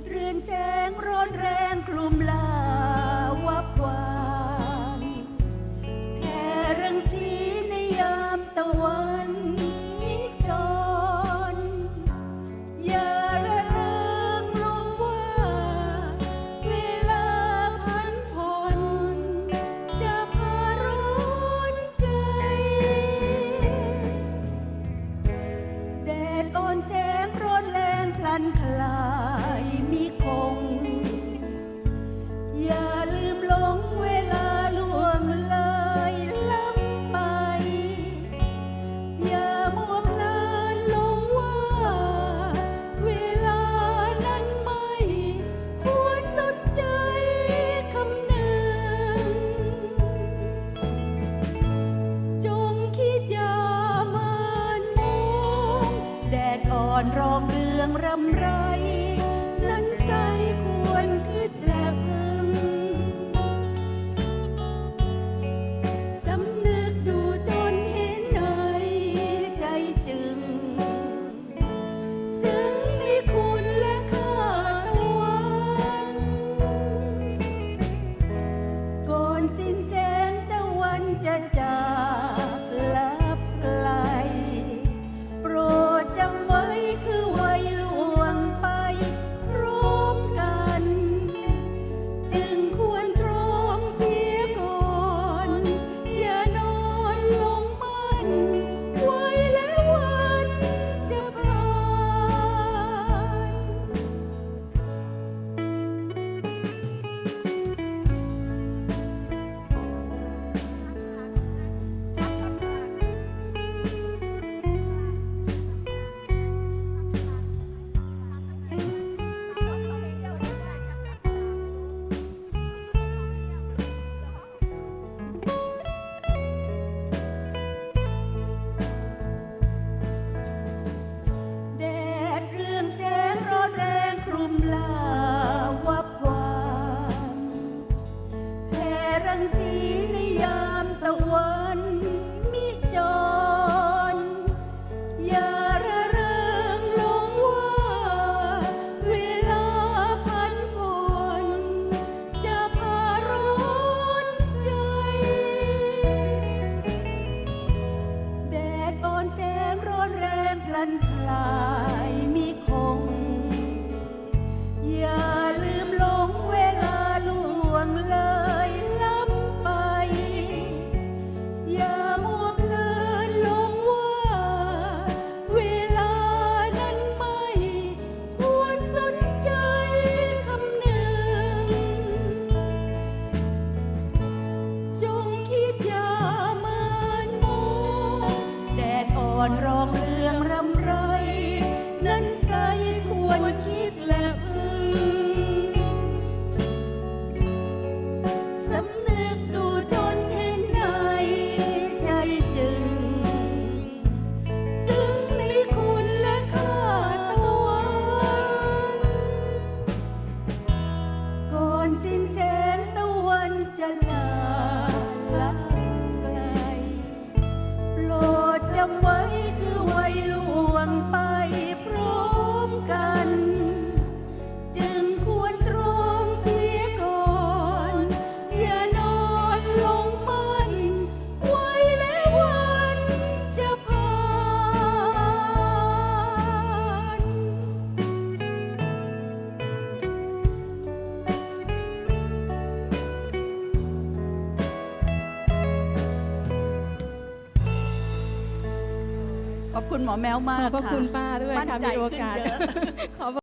ดเรือนแสงร้อนแรงกลุ่มลาวับวานแผ่รังสีในยามตะวันนิจร อย่าระเริงลงว่า เวลาพันผ่อนจะพาร้อนใจ แดดอ่อนแสงร้อนแรงพลันคลาย มิคง อย่าลืมหลงเวลาล่วงเลยล้ำไป อย่ามัวเพลินหลงว่า เวลานั้นไม่ควรสนใจคำนึง จงคิดอย่ามันมองแดดอ่อนรองเรืองรำไร ใสควรคิดและพึง สีในยามตะวัน วงไป อบคุณหมอแมวมาขอกบพระค่ะ คุณป้าด้วยมั่นค่ะใจมีโอขึ้นกาส เยอะขอบ